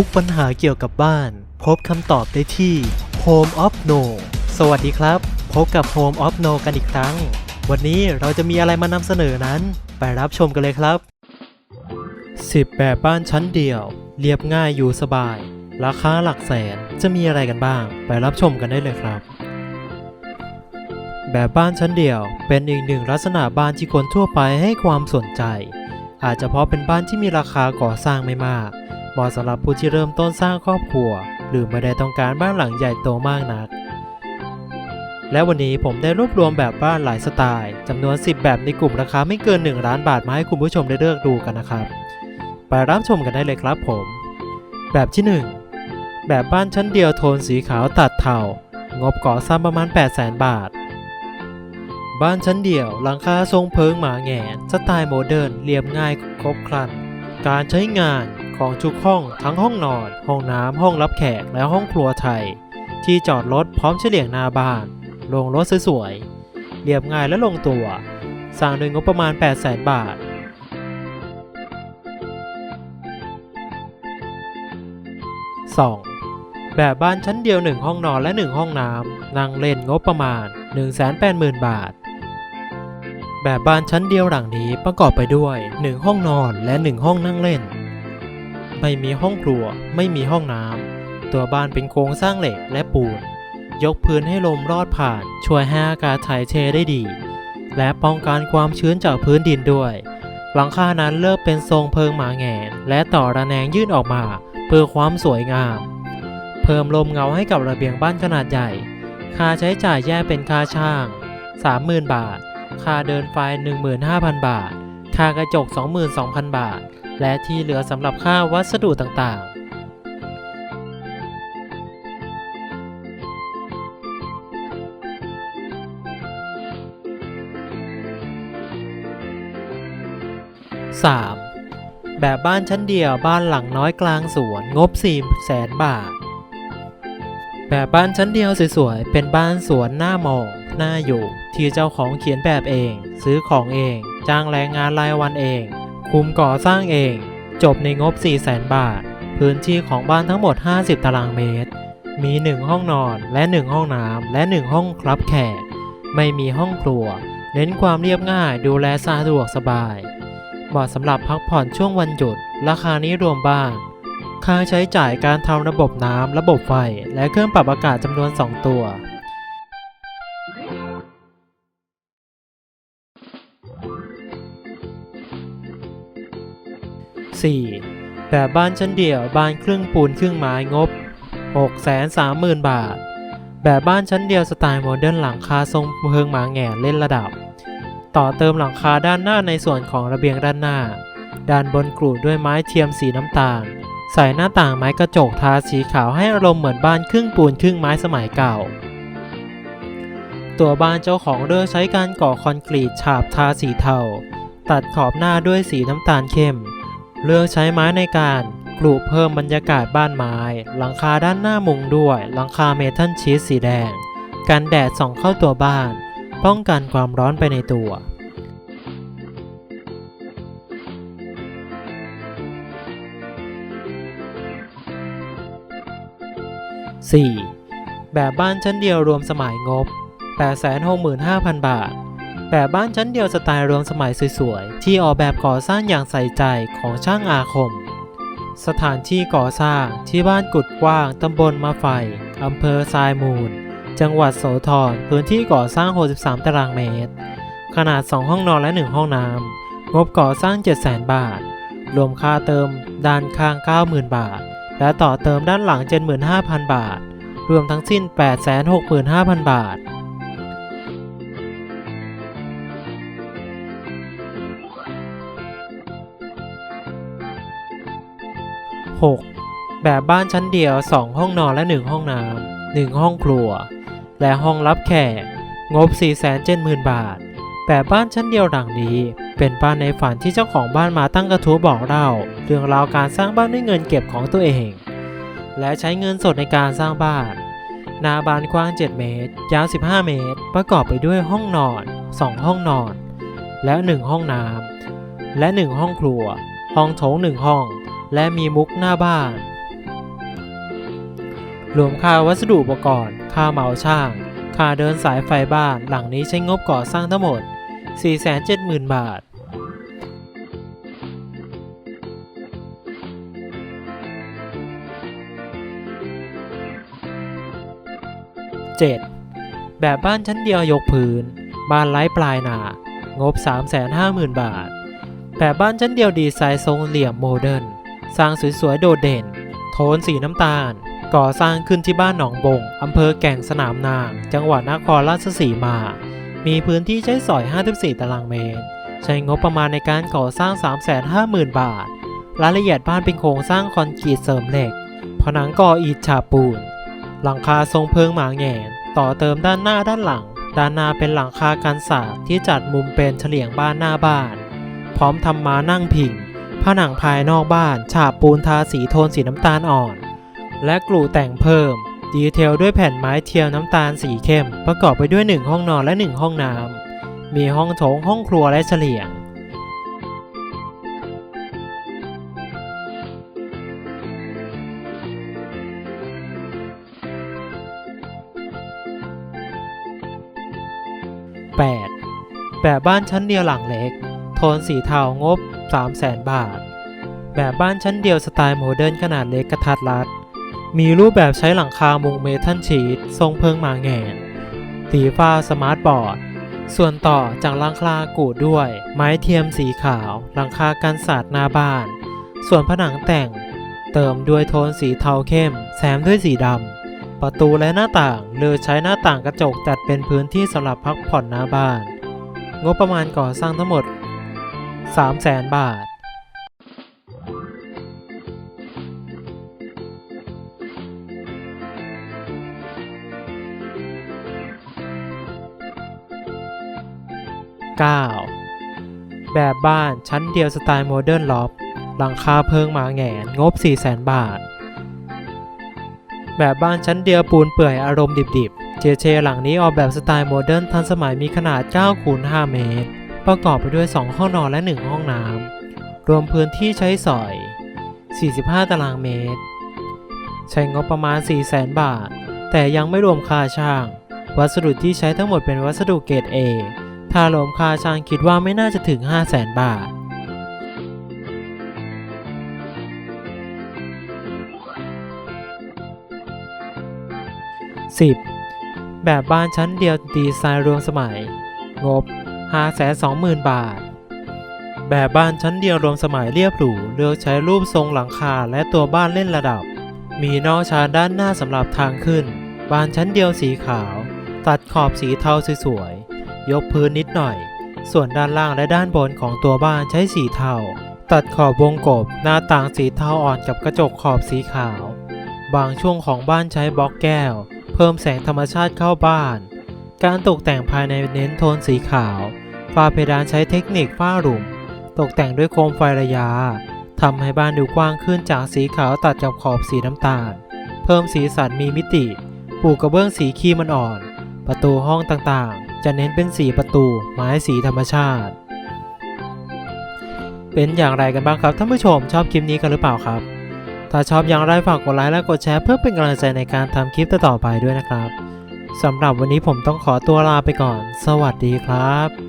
ทุกปัญหาเกี่ยวกับบ้าน พบคำตอบได้ที่ Home of No สวัสดีครับ พบกับ Home of No กันอีกครั้ง วันนี้เราจะมีอะไรมานำเสนอนั้น ไปรับชมกันเลยครับ 10 แบบบ้านชั้นเดียว เรียบง่ายอยู่สบาย ราคาหลักแสนจะมีอะไรกันบ้าง ไปรับชมกันได้เลยครับ แบบบ้านชั้นเดียว เป็นอีกหนึ่งลักษณะบ้านที่คนทั่วไปให้ความสนใจ อาจจะเพราะเป็นบ้านที่มีราคาก่อสร้างไม่มาก เหมาะสำหรับผู้ที่เริ่มต้นสร้างครอบครัว หรือไม่ได้ต้องการบ้านหลังใหญ่โตมากนัก และวันนี้ผมได้รวบรวมแบบบ้านหลายสไตล์จำนวน 10 แบบในกลุ่มราคาไม่เกิน 1 ล้านบาทมาให้คุณผู้ชมได้เลือกดูกันนะครับ ไปรับชมกันได้เลยครับผม แบบที่ 1 แบบบ้านชั้นเดียวโทนสีขาวตัดเทางบก่อสร้างประมาณ 8 0 0 0 0 0 บาท บ้านชั้นเดี่ยว หลังคาทรงเพิงหมาแงนสไตล์โมเดิร์นเรียบง่ายครบครัน การใช้งาน ของทุกห้องทั้งห้องนอน ห้องน้ำห้องรับแขกและห้องครัวไทย ที่จอดรถพร้อมเฉลี่ยงหน้าบ้านโรงรถสวยๆเรียบง่ายและลงตัว สร้างโดยงบประมาณ 8 0 0 0 0 0บาท 2. แบบบ้านชั้นเดียว 1 ห้องนอนและ 1 ห้องน้ำนั่งเล่นงบประมาณ 180,000 บาท แบบบ้านชั้นเดียวหลังนี้ประกอบไปด้วย 1 ห้องนอนและ 1 ห้องนั่งเล่น ไม่มีห้องครัว ไม่มีห้องน้ำ ตัวบ้านเป็นโครงสร้างเหล็กและปูน ยกพื้นให้ลมรอดผ่าน ช่วยให้อากาศถ่ายเทได้ดี และป้องกันความชื้นจากพื้นดินด้วย หลังคานั้นเลิกเป็นทรงเพิงหมาแงน และต่อระแนงยื่นออกมา เพื่อความสวยงาม เพิ่มลมเงาให้กับระเบียงบ้านขนาดใหญ่ ค่าใช้จ่ายแยกเป็นค่าช่าง 30,000 บาท ค่าเดินไฟ 15,000 บาท ค่ากระจก 22,000 บาท และที่เหลือสำหรับค่าวัสดุต่างๆ 3. แบบบ้านชั้นเดียวบ้านหลังน้อยกลางสวนงบ4แสนบาท แบบบ้านชั้นเดียวสวยๆ เป็นบ้านสวนหน้ามองหน้าอยู่ ที่เจ้าของเขียนแบบเอง ซื้อของเอง จ้างแรงงานรายวันเอง คุมก่อสร้างเอง จบในงบ 4 0 0แสนบาท พื้นที่ของบ้านทั้งหมด 50 ตารางเมตร มี 1 ห้องนอนและ 1 ห้องน้ำและ 1 ห้องครับแขก ไม่มีห้องครัว เน้นความเรียบง่ายดูแลสะดวกสบาย เหมาะสำหรับพักผ่อนช่วงวันหยุด ราคานี้รวมบ้านค่าใช้จ่ายการทำระบบน้ำระบบไฟ และเครื่องปรับอากาศจำนวน 2 ตัว 4. แบบบ้านชั้นเดี่ยวบ้านครึ่งปูนครึ่งไม้งบ 630,000 บาท แบบบ้านชั้นเดียวสไตล์โมเดิร์นหลังคาทรงเพิงหมาแหง่เล่นระดับ ต่อเติมหลังคาด้านหน้าในส่วนของระเบียงด้านหน้า ด้านบนกรูดด้วยไม้เทียมสีน้ำตาล ใส่หน้าต่างไม้กระจกทาสีขาวให้อารมณ์เหมือนบ้านครึ่งปูนครึ่งไม้สมัยเก่าตัวบ้านเจ้าของเลือกใช้การก่อคอนกรีตฉาบทาสีเทา ตัดขอบหน้าด้วยสีน้ำตาลเข้ม เลือกใช้ไม้ในการกรุเพิ่มบรรยากาศบ้านไม้ หลังคาด้านหน้ามุงด้วย หลังคาเมทัลชีสสีแดง กันแดดส่องเข้าตัวบ้าน ป้องกันความร้อนไปในตัว 4. แบบบ้านชั้นเดียวรวมสมัยงบ 865,000 บาท แบบบ้านชั้นเดียวสไตล์รวมสมัยสวยๆ ที่ออกแบบก่อสร้างอย่างใส่ใจของช่างอาคม สถานที่ก่อสร้างที่บ้านกุดกว้างตำบลมะไฟอำเภอทรายมูล จังหวัดโสธรพื้นที่ก่อสร้าง 63 ตารางเมตร ขนาด 2 ห้องนอนและ 1 ห้องน้ำงบก่อสร้าง 700,000 บาท รวมค่าเติมด้านข้าง 90,000 บาท และต่อเติมด้านหลัง 75,000 บาท รวมทั้งสิ้น 865,000 บาท 6. แบบบ้านชั้นเดียว 2 ห้องนอนและ 1 ห้องน้ำ1ห้องครัว และห้องรับแขก งบ 470,000 บาท แบบบ้านชั้นเดียวหลังนี้ เป็นบ้านในฝันที่เจ้าของบ้านมาตั้งกระทู้บอกเล่า เรื่องราวการสร้างบ้านด้วยเงินเก็บของตัวเอง และใช้เงินสดในการสร้างบ้าน หน้าบ้านกว้าง 7 เมตร ยาว 15 เมตร ประกอบไปด้วยห้องนอน 2 ห้องนอน และ 1 ห้องน้ำและ 1 ห้องครัว ห้องโถง 1 ห้อง และมีมุกหน้าบ้าน รวมค่าวัสดุอุปกรณ์ ค่าเหมาช่าง ค่าเดินสายไฟบ้าน หลังนี้ใช้งบก่อสร้างทั้งหมด 470,000 บาท 7. แบบบ้านชั้นเดียวยกพื้น บ้านไร้ปลายนางบ 350,000 บาท แบบบ้านชั้นเดียวดีไซน์ทรงเหลี่ยมโมเดิร์น สร้างสวยๆ โดดเด่น โทนสีน้ำตาล ก่อสร้างขึ้นที่บ้านหนองบงอำเภอแก่งสนามนาง จังหวัดนครราชสีมา มีพื้นที่ใช้สอย 54 ตารางเมตร ใช้งบประมาณในการก่อสร้าง 350,000 บาท รายละเอียดบ้านเป็นโครงสร้างคอนกรีตเสริมเหล็ก ผนังก่ออิฐฉาบปูน หลังคาทรงเพิงหมาแงนต่อเติมด้านหน้าด้านหลัง ด้านหน้าเป็นหลังคากันศาสตร์ที่จัดมุมเป็นเฉลียงบ้านหน้าบ้าน พร้อมทำม้านั่งพิง ผนังภายนอกบ้านฉาบปูนทาสีโทนสีน้ำตาลอ่อน และกลูแต่งเพิ่ม ดีเทลด้วยแผ่นไม้เทียมน้ำตาลสีเข้ม ประกอบไปด้วย 1 ห้องนอนและ 1 ห้องน้ำมีห้องโถงห้องครัวและเฉลียง 8. แบบบ้านชั้นเดียวหลังเล็ก โทนสีเทางบ 300,000 บาท แบบบ้านชั้นเดียวสไตล์โมเดิร์นขนาดเล็กกระทัดรัด มีรูปแบบใช้หลังคามุงเมทัลชีตทรงเพิงหมาแงนสีฟ้าสมาร์ทบอร์ด ส่วนต่อจากหลังคากูดด้วย ไม้เทียมสีขาว หลังคากันศาสตร์หน้าบ้าน ส่วนผนังแต่ง เติมด้วยโทนสีเทาเข้มแซมด้วยสีดำ ประตูและหน้าต่างเลือกใช้หน้าต่างกระจกจัดเป็นพื้นที่สำหรับพักผ่อนหน้าบ้าน งบประมาณก่อสร้างทั้งหมด 300,000 บาท 9. แบบบ้านชั้นเดียวสไตล์โมเดิร์นล็อบหลังคาเพิงหมาแงนงบ 400,000 บาท แบบบ้านชั้นเดียวปูนเปื่อยอารมณ์ดิบๆ เจเชหลังนี้ออกแบบสไตล์โมเดิร์นทันสมัยมีขนาด9คูณ5เมตร ประกอบไปด้วย 2 ห้องนอนและ 1 ห้องน้ำรวมพื้นที่ใช้สอย 45 ตารางเมตร ใช้งบประมาณ 400,000 บาท แต่ยังไม่รวมค่าช่าง วัสดุที่ใช้ทั้งหมดเป็นวัสดุเกรด A ถ้ารวมค่าช่างคิดว่าไม่น่าจะถึง 500,000 บาท 10. แบบบ้านชั้นเดียวดีไซน์รวมสมัย งบ 520,000 บาท แบบบ้านชั้นเดียวรวมสมัยเรียบหรู เลือกใช้รูปทรงหลังคาและตัวบ้านเล่นระดับ มีนอกชานด้านหน้าสำหรับทางขึ้นบ้านชั้นเดียวสีขาว ตัดขอบสีเทาสวยๆ ยกพื้นนิดหน่อย ส่วนด้านล่างและด้านบนของตัวบ้านใช้สีเทา ตัดขอบวงกบ หน้าต่างสีเทาอ่อนกับกระจกขอบสีขาว บางช่วงของบ้านใช้บล็อกแก้ว เพิ่มแสงธรรมชาติเข้าบ้าน การตกแต่งภายในเน้นโทนสีขาว ฝ้าเพดานใช้เทคนิคฝ้าหลุม ตกแต่งด้วยโคมไฟระยะทำให้บ้านดูกว้างขึ้นจากสีขาวตัดกับขอบสีน้ำตาล เพิ่มสีสันมีมิติ ปูกระเบื้องสีครีมมันอ่อนประตูห้องต่างๆ จะเน้นเป็นสีประตูไม้สีธรรมชาติ เป็นอย่างไรกันบ้างครับท่านผู้ชมชอบคลิปนี้กันหรือเปล่าครับ ถ้าชอบอย่างไรฝากกดไลค์และกดแชร์เพื่อเป็นกำลังใจในการทำคลิปต่อๆไปด้วยนะครับ สำหรับวันนี้ผมต้องขอตัวลาไปก่อน สวัสดีครับ